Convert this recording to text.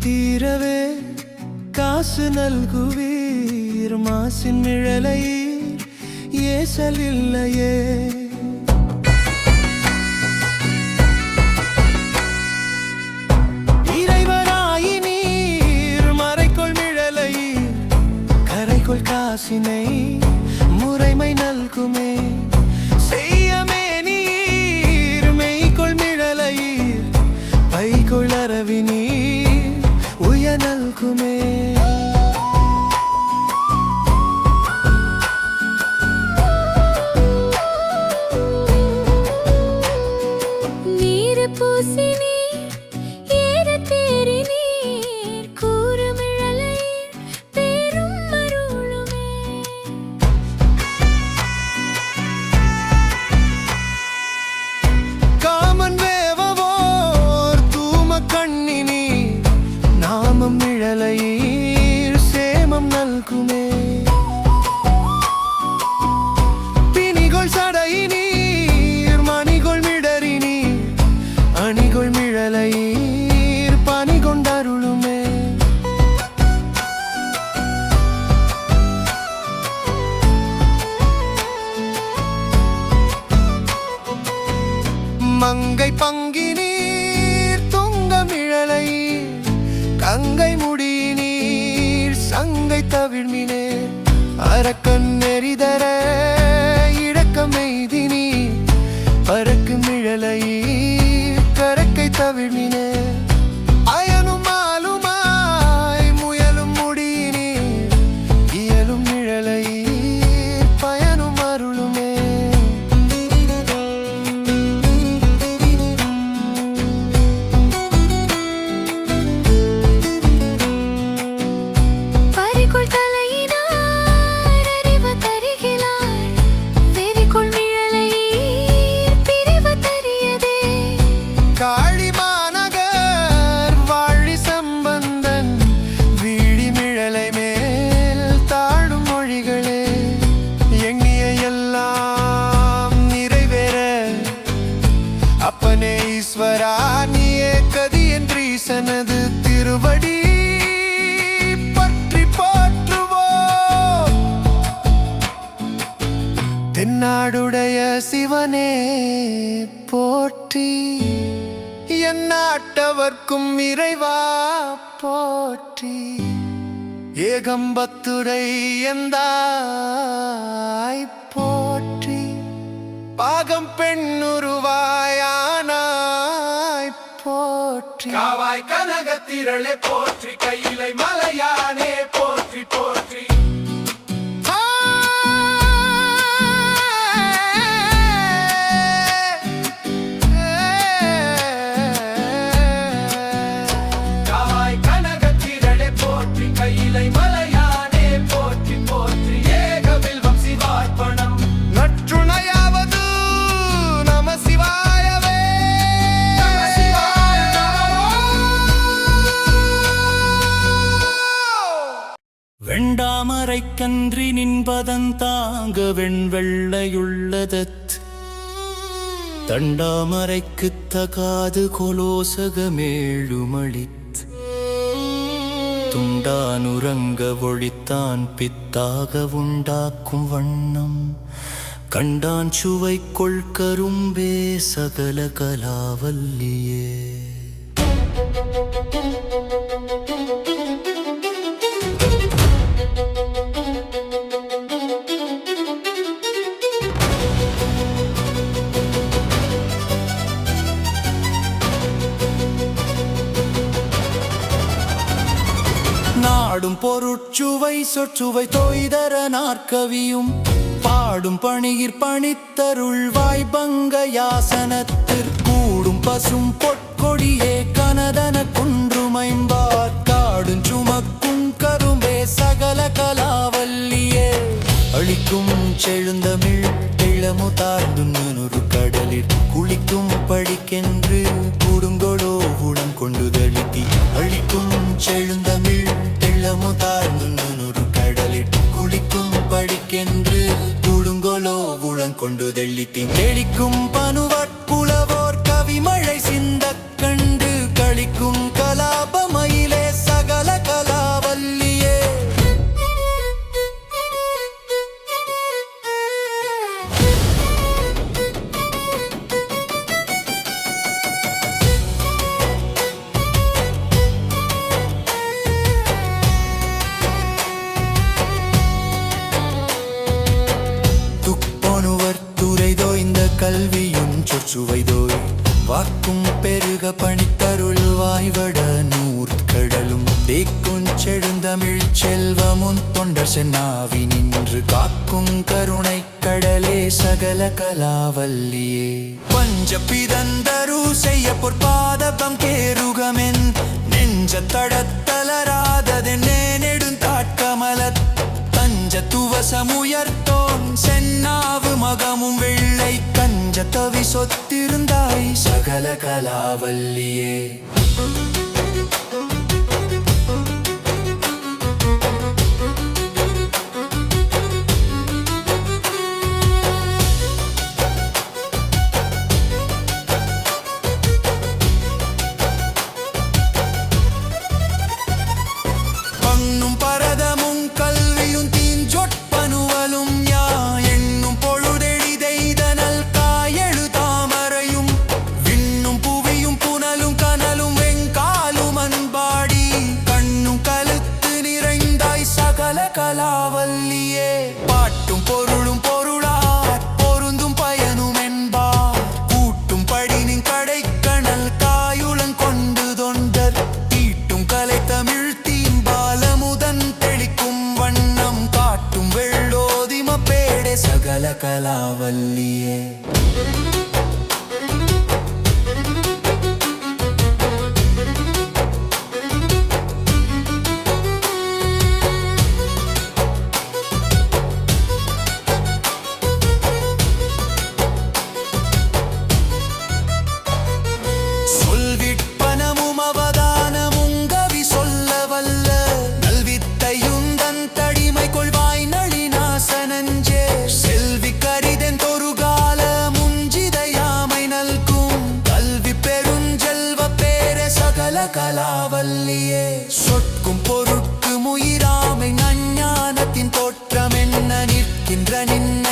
தீரவே காசு நல்குவீர் மாசின் மிழலையீர் ஏசலில்லையே இறைவராயி நீர் மறைக்குள் மிழலையீர் கரைக்குள் காசினை முறைமை நல்குமே. செய்யமே നൽകുമേ சங்கை தவிழ்மினே ஈஸ்வரா நீயே கதி என்று திருவடி. பற்றி போற்றுவோம். தென்னாடுடைய சிவனே போற்றி. என் நாட்டவர்க்கும் இறைவா போற்றி. ஏகம்பத்துரை எந்தாய் போற்றி. பாகம் பெண்ணுருவாயான் போற்றி. காவாய் கனகத்திரளே போற்றி. கையிலை மலையானே போற்றி போற்றி. வெண்டாமரை கன்றி நின்பதன் தாங்க வெண்வெள்ளையுள்ளதத் தண்டாமரைக்கு தகாது கொலோசகமேழுமளித் துண்டானுரங்க ஒழித்தான் பித்தாக உண்டாக்கும் வண்ணம். கண்டான் சுவை கொள்கரும்பே சகல கலாவல்லியே. சொற்றுவை தொய்தர நாற்கவியும் பாடும் பணியிற் பணித்தருள் வாய்பங்க யாசனத்திற்கூடும் பசும் பொற்கொடியே கனதன குன்றுமைம்பார் காடும் சுமக்கும் கரும்பே சகல கலாவல்லியே. அழிக்கும் செழுந்தமிழ் இளமுதார்ந்து நுறு கடலில் குளிக்கும் படிக்கென்று கூடுங்கொடோ உடம் கொண்டு தளித்தி அழிக்கும் செழுந்த கூடுங்கொலோ உளம் கொண்டு தெள்ளித்தி தெளிக்கும் கல்வியும் சொச்சுவைதோய் வாக்கும் பெருக பணித்தருள்வாய்வட நூற்கடலும் தேக்கும் செழுந்தமிழ் செல்வமுன் தொண்டர் சென்னாவி நின்று காக்கும் கருணை கடலே சகல கலாவல்லியே. பஞ்ச பிதந்தரு செய்ய பொற்பாதபம் கேருகமென் நெஞ்ச தடத்தலராதது நேனெடுந்தாட்கமல தஞ்ச துவசமுயர் தவி சொத்திருந்தாய் சகல கலாவல்லியே. love. நின்ன